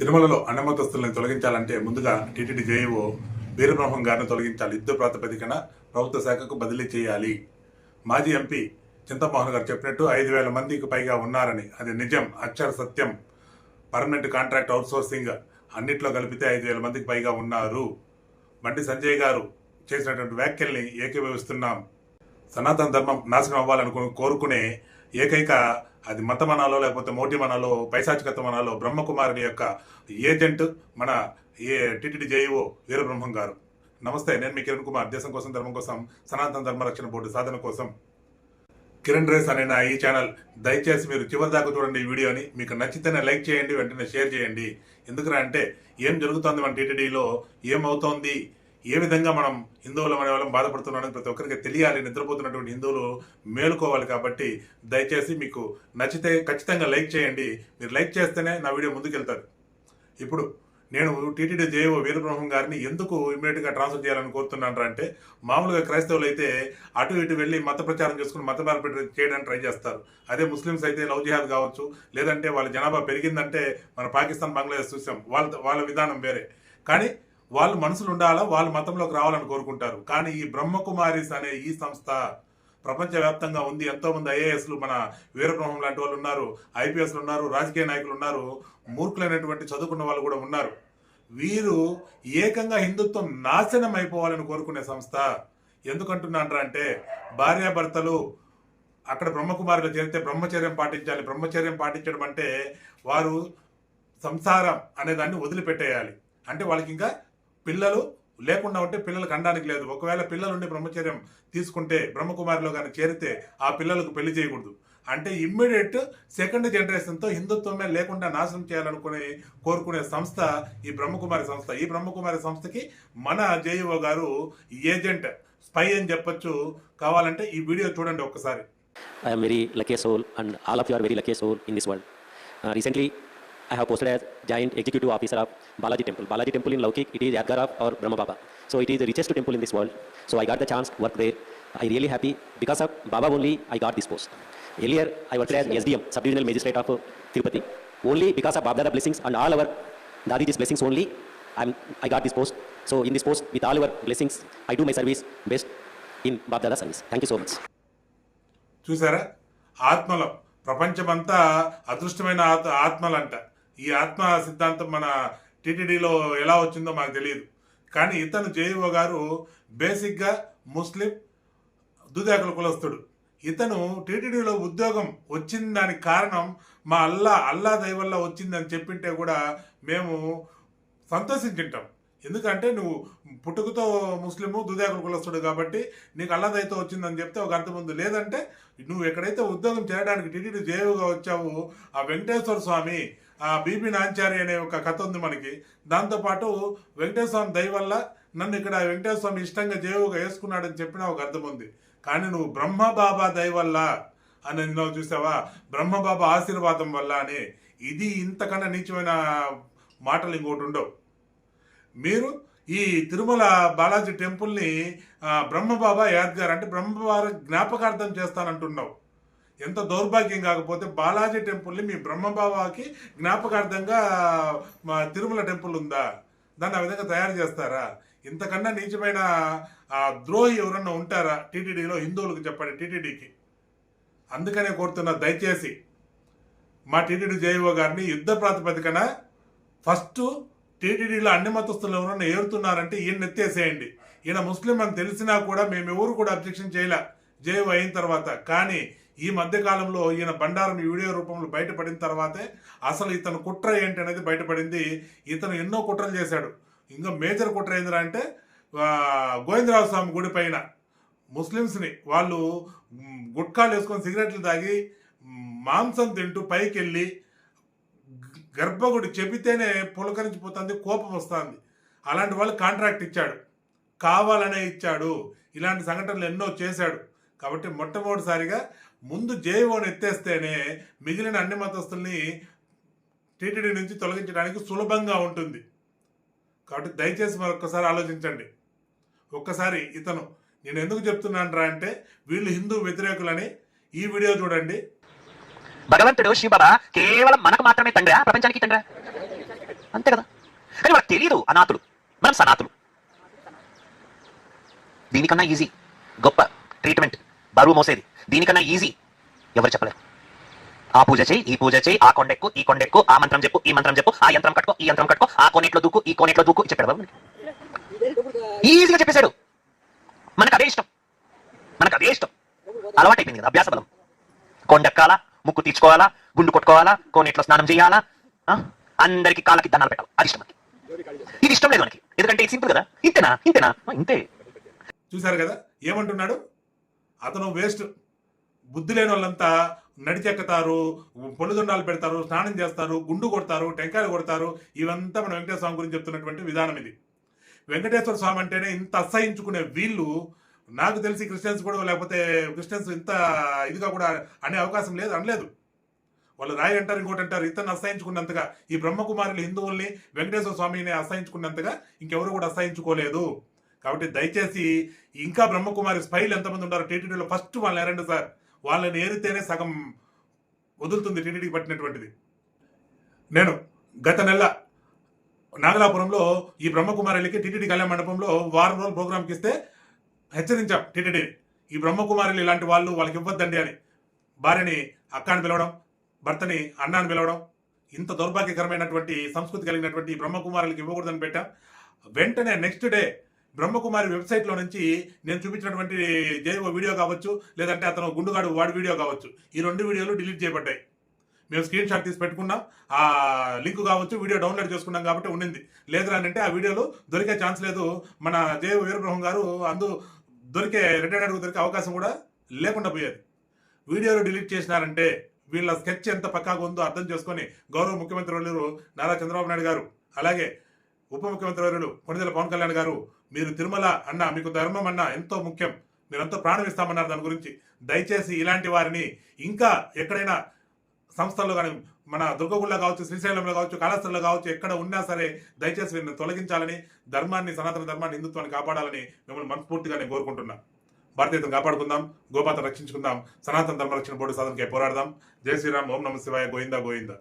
తిరుమలలో అన్నమతస్తుల్ని తొలగించాలంటే ముందుగా TTD JEO Veerabrahmam గారిని తొలగించాలి. యుద్ధ ప్రాతిపదికన ప్రభుత్వ శాఖకు బదిలీ చేయాలి. మాజీ ఎంపీ చింతమోహన్ గారు చెప్పినట్టు ఐదు వేల మందికి పైగా ఉన్నారని. అది నిజం అక్షర సత్యం. పర్మనెంట్ కాంట్రాక్ట్ అవుట్సోర్సింగ్ అన్నిట్లో కలిపితే ఐదు వేల మందికి పైగా ఉన్నారు. బండి సంజయ్ గారు చేసినటువంటి వ్యాఖ్యల్ని ఏకీభవిస్తున్నాం. సనాతన ధర్మం నాశనం అవ్వాలని కోరుకునే ఏకైక అది మతమనాలో లేకపోతే మోటిమనాలో పైశాచికత్వమనాలో బ్రహ్మకుమారుని యొక్క ఏజెంట్ మన ఏ టిటిడి జేఈఓ వీరబ్రహ్మం గారు. నమస్తే నేను మీ కిరణ్ కుమార్. దేశం కోసం ధర్మం కోసం సనాతన ధర్మ రక్షణ బోర్డు సాధన కోసం. కిరణ్ రేస్ అనే నా ఈ ఛానల్. దయచేసి మీరు చివరి దాకా చూడండి ఈ వీడియోని. మీకు నచ్చితేనే లైక్ చేయండి వెంటనే షేర్ చేయండి. ఎందుకురా అంటే ఏం జరుగుతోంది మన టీటీడీలో? ఏమవుతోంది? ఏ విధంగా మనం హిందువుల అనే వాళ్ళం బాధపడుతున్నామని ప్రతి ఒక్కరికి తెలియాలి నిద్రపోతున్నటువంటి హిందువులు మేలుకోవాలి కాబట్టి దయచేసి మీకు నచ్చితే ఖచ్చితంగా లైక్ చేయండి. మీరు లైక్ చేస్తేనే నా వీడియో ముందుకెళ్తారు. ఇప్పుడు నేను టీటీడీ జేఓ వీరబ్రహ్మం గారిని ఎందుకు ఇమీడియట్గా ట్రాన్స్ఫర్ చేయాలని కోరుతున్నాను అంటే మామూలుగా క్రైస్తవులు అయితే అటు ఇటు వెళ్ళి మత ప్రచారం చేసుకుని మత మార్పిడి చేయడానికి ట్రై చేస్తారు. అదే ముస్లిమ్స్ అయితే లవ్ జిహాద్ కావచ్చు లేదంటే వాళ్ళ జనాభా పెరిగిందంటే మన పాకిస్తాన్ బంగ్లాదేశ్ చూసాం. వాళ్ళ వాళ్ళ విధానం వేరే. కానీ వాళ్ళు మనసులు ఉండాలా? వాళ్ళ మతంలోకి రావాలని కోరుకుంటారు. కానీ ఈ బ్రహ్మకుమారిస్ అనే ఈ సంస్థ ప్రపంచవ్యాప్తంగా ఉంది. ఎంతోమంది ఐఏఎస్లు మన వీరబ్రహ్మం లాంటి వాళ్ళు ఉన్నారు ఐపీఎస్లు ఉన్నారు రాజకీయ నాయకులు ఉన్నారు మూర్ఖులైనటువంటి చదువుకున్న వాళ్ళు కూడా ఉన్నారు. వీరు ఏకంగా హిందుత్వం నాశనం అయిపోవాలని కోరుకునే సంస్థ. ఎందుకంటున్నాంటారా అంటే భార్యాభర్తలు అక్కడ బ్రహ్మకుమారిలో చేరితే బ్రహ్మచర్యం పాటించాలి. బ్రహ్మచర్యం పాటించడం అంటే వారు సంసారం అనే దాన్ని వదిలిపెట్టేయాలి. అంటే వాళ్ళకి ఇంకా పిల్లలు లేకుండా ఉంటే పిల్లలకు అనడానికి లేదు. ఒకవేళ పిల్లలు ఉండి బ్రహ్మచర్యం తీసుకుంటే బ్రహ్మకుమారిలో కానీ చేరితే ఆ పిల్లలకు పెళ్ళి చేయకూడదు. అంటే ఇమ్మీడియట్ సెకండ్ జనరేషన్తో హిందుత్వమే లేకుండా నాశనం చేయాలనుకునే కోరుకునే సంస్థ ఈ బ్రహ్మకుమారి సంస్థ. ఈ బ్రహ్మకుమారి సంస్థకి మన జేఈఓ గారు ఏజెంట్ స్పై అని చెప్పొచ్చు. కావాలంటే ఈ వీడియో చూడండి ఒక్కసారి. I'm very very lucky and all of of you are very lucky soul in this. Uh, recently, I have posted as giant executive officer of Balaji Temple. Balaji Temple in Laukik, it is Yadgar of our Brahma Baba. So it is the richest temple in this world. So I got the chance to work there. I really happy because of Baba only I got this post. Earlier, I worked as SDM, Sub-Divisional Magistrate of uh, Tirupati. Only because of Babdada blessings and all our Dadiji's blessings only, I'm, I got this post. So in this post, with all our blessings, I do my service best in Babdada service. Thank you so much. చూసారా ఆత్మలో ప్రపంచమంతా అదృష్టమైన ఆత్ ఆత్మలంట ఈ ఆత్మ సిద్ధాంతం మన టీటీడీలో ఎలా వచ్చిందో మాకు తెలియదు. కానీ ఇతను జేఈఓ గారు బేసిక్గా ముస్లిం దుదాకుల కులస్తుడు. ఇతను టీటీడీలో ఉద్యోగం వచ్చిన దానికి కారణం మా అల్లా అల్లా దైవల్లా వచ్చిందని చెప్పింటే కూడా మేము సంతోషించుంటాం. ఎందుకంటే నువ్వు పుట్టుకతో ముస్లిము దుదాకుల కులస్తుడు కాబట్టి నీకు అల్లా దైతో వచ్చిందని చెప్తే ఒక అర్థం ఉంది. లేదంటే నువ్వు ఎక్కడైతే ఉద్యోగం చేయడానికి టీటీడీ జేయుగా వచ్చావు ఆ వెంకటేశ్వర స్వామి బీబీ నాంచారి అనే ఒక కథ ఉంది మనకి. దాంతోపాటు వెంకటేశ్వర స్వామి దయ వల్ల నన్ను ఇక్కడ వెంకటేశ్వర స్వామి ఇష్టంగా జేవుగా వేసుకున్నాడని చెప్పిన ఒక అర్థం ఉంది. కానీ నువ్వు బ్రహ్మ బాబా దయ వల్ల అని నువ్వు చూసావా? బ్రహ్మ బాబా ఆశీర్వాదం వల్ల అని. ఇది ఇంతకన్నా నీచమైన మాటలు ఇంకోటి ఉండవు. మీరు ఈ తిరుమల బాలాజీ టెంపుల్ని బ్రహ్మబాబా యాద్గార్ అంటే బ్రహ్మబాబా జ్ఞాపకార్థం చేస్తానంటున్నావు. ఎంత దౌర్భాగ్యం కాకపోతే బాలాజీ టెంపుల్ని మీ బ్రహ్మబాబాకి జ్ఞాపకార్థంగా మా తిరుమల టెంపుల్ ఉందా? దాన్ని ఆ విధంగా తయారు చేస్తారా? ఇంతకన్నా నీచమైన ద్రోహి ఎవరన్నా ఉంటారా? టీటీడీలో హిందువులకు చెప్పండి టీటీడీకి. అందుకనే కోరుతున్నా దయచేసి మా టీటీడీ జేఈఓ గారిని యుద్ధ ప్రాతిపదికన ఫస్ట్ టీటీడీలో అన్ని మతస్థులు ఎవరన్నా ఏరుతున్నారంటే ఈయన ఎత్తేసేయండి ఈయన ముస్లిం అని తెలిసినా కూడా మేము ఎవరు కూడా అబ్జెక్షన్ చేయలే. జేఈఓ అయిన తర్వాత. కానీ ఈ మధ్య కాలంలో ఈయన బండారం ఈ వీడియో రూపంలో బయటపడిన తర్వాతే అసలు ఇతను కుట్ర ఏంటి అనేది బయటపడింది. ఇతను ఎన్నో కుట్రలు చేశాడు. ఇంకా మేజర్ కుట్ర ఏందిరా అంటే గోవిందరావు స్వామి గుడి పైన ముస్లిమ్స్ని వాళ్ళు గుట్కాలు వేసుకొని సిగరెట్లు తాగి మాంసం తింటూ పైకి వెళ్ళి గర్భగుడి చెబితేనే పులకరించిపోతుంది కోపం వస్తుంది. అలాంటి వాళ్ళు కాంట్రాక్ట్ ఇచ్చాడు. కావాలనే ఇచ్చాడు. ఇలాంటి సంఘటనలు ఎన్నో చేశాడు. కాబట్టి మొట్టమొదటిసారిగా ముందు జేఓని ఎత్తేస్తేనే మిగిలిన అన్ని మతస్థుల్ని టీటీడీ నుంచి తొలగించడానికి సులభంగా ఉంటుంది. కాబట్టి దయచేసి మరొకసారి ఆలోచించండి. ఒక్కసారి ఇతను నేను ఎందుకు చెప్తున్నాను రా అంటే వీళ్ళు హిందూ వ్యతిరేకులని ఈ వీడియో చూడండి. భగవంతుడు శివ బాబా కేవలం మనకు మాత్రమే తండ్రా ప్రపంచానికి తండ్రా? అంతే కదా? కానీ వాళ్ళకి తెలియదు అనాథులు. మనం సనాతులు. దీనికన్నా ఈజీ గొప్ప ట్రీట్మెంట్ బరువు మోసేది. దీనికన్నా ఈజీ ఎవరు చెప్పలేరు. ఆ పూజ చేయి ఈ పూజ చేయి ఆ కొండెక్కు ఈ కొండెక్కు ఆ మంత్రం చెప్పు ఈ మంత్రం చెప్పు ఆ యంత్రం కట్టుకో ఈ యంత్రం కట్టుకో ఆ కోనేట్లో దూకు ఈ కోనేట్లో దూకు చెప్పాడు బాబు ఈజీగా చెప్పేశాడు. మనకు అదే ఇష్టం. మనకు అదే ఇష్టం. అలవాటైపోయింది కదా అభ్యాస బలం. కొండెక్కాలా ముక్కు తీర్చుకోవాలా గుండు కొట్టుకోవాలా కోనేట్లో స్నానం చేయాలా అందరికి కాళ్ళకి దండాలు పెట్టాలి. అది ఇష్టం మనకి. ఇది ఇష్టం లేదు మనకి. ఎందుకంటే ఇది సింపుల్ కదా. ఇంతేనా? ఇంతేనా? ఇంతే. చూసారు కదా? ఏమంటున్నాడు? అతను వేస్ట్. బుద్ధి లేని వాళ్ళంతా నడిచెక్కుతారు పొలిదొండాలు పెడతారు స్నానం చేస్తారు గుండు కొడతారు టెంకాయలు కొడతారు. ఇవంతా మన వెంకటేశ్వర స్వామి గురించి చెప్తున్నటువంటి విధానం ఇది. వెంకటేశ్వర స్వామి అంటేనే ఇంత అసహించుకునే వీళ్ళు నాకు తెలిసి క్రిస్టియన్స్ కూడా లేకపోతే క్రిస్టియన్స్ ఇంత ఇదిగా కూడా అనే అవకాశం లేదు అనలేదు. వాళ్ళు రాయి అంటారు ఇంకోటి అంటారు ఇతను అసహించుకున్నంతగా. ఈ బ్రహ్మకుమారులు హిందువుల్ని వెంకటేశ్వర స్వామిని అసహించుకున్నంతగా ఇంకెవరు కూడా అసహించుకోలేదు. కాబట్టి దయచేసి ఇంకా బ్రహ్మకుమారి స్పైల్ ఎంతమంది ఉన్నారో టీటీడీలో ఫస్ట్ వాళ్ళని ఎరండి సార్. వాళ్ళని ఏరితేనే సగం వదులుతుంది టీటీడీకి పట్టినటువంటిది. నేను గత నెల నాగలాపురంలో ఈ బ్రహ్మకుమారులకి టీటీడీ కళ్యాణ మండపంలో వారం రోజులు ప్రోగ్రామ్కి ఇస్తే హెచ్చరించాం టీటీడీని. ఈ బ్రహ్మకుమారులు ఇలాంటి వాళ్ళు వాళ్ళకి ఇవ్వద్దండి అని. భార్యని అక్కని పిలవడం భర్తని అన్నాని పిలవడం ఇంత దౌర్భాగ్యకరమైనటువంటి సంస్కృతి కలిగినటువంటి ఈ బ్రహ్మకుమారులకి ఇవ్వకూడదని పెట్టాం. వెంటనే నెక్స్ట్ డే బ్రహ్మకుమారి వెబ్సైట్లో నుంచి నేను చూపించినటువంటి జైవ వీడియో కావచ్చు లేదంటే అతను గుండుగాడు వాడి వీడియో కావచ్చు. ఈ రెండు వీడియోలు డిలీట్ చేయబడ్డాయి. మేము స్క్రీన్ షాట్ తీసి పెట్టుకున్నాం. ఆ లింక్ కావచ్చు వీడియో డౌన్లోడ్ చేసుకున్నాం కాబట్టి ఉండింది లేదు అంటే ఆ వీడియోలు దొరికే ఛాన్స్ లేదు. మన జయ వీరబ్రహ్మం గారు అందు దొరికే రిటైర్డ్ దొరికే అవకాశం కూడా లేకుండా పోయేది. వీడియోలు డిలీట్ చేసినారంటే వీళ్ళ స్కెచ్ ఎంత పక్కాగా ఉందో అర్థం చేసుకొని గౌరవ ముఖ్యమంత్రి వర్యులు నారా చంద్రబాబు నాయుడు గారు అలాగే ఉప ముఖ్యమంత్రి వర్యులు కొణిదెల పవన్ కళ్యాణ్ గారు మీరు తిరుమల అన్న మీకు ధర్మం అన్న ఎంతో ముఖ్యం. మీరంతా ప్రాణం ఇస్తామన్నారు దాని గురించి. దయచేసి ఇలాంటి వారిని ఇంకా ఎక్కడైనా సంస్థల్లో కానీ మన దుర్గగుళ్ళ కావచ్చు శ్రీశైలంలో కావచ్చు కాళేశ్వరంలో కావచ్చు ఎక్కడ ఉన్నా సరే దయచేసి వీరిని తొలగించాలని ధర్మాన్ని సనాతన ధర్మాన్ని హిందుత్వాన్ని కాపాడాలని మిమ్మల్ని మనస్ఫూర్తిగా నేను కోరుకుంటున్నా. భారతీయతను కాపాడుకుందాం గోపాత రక్షించుకుందాం సనాతన ధర్మ రక్షణ బోర్డు సాధనకై పోరాడదాం. జై శ్రీరామ్ ఓం నమ శివాయ గోవిందా గోవిందా.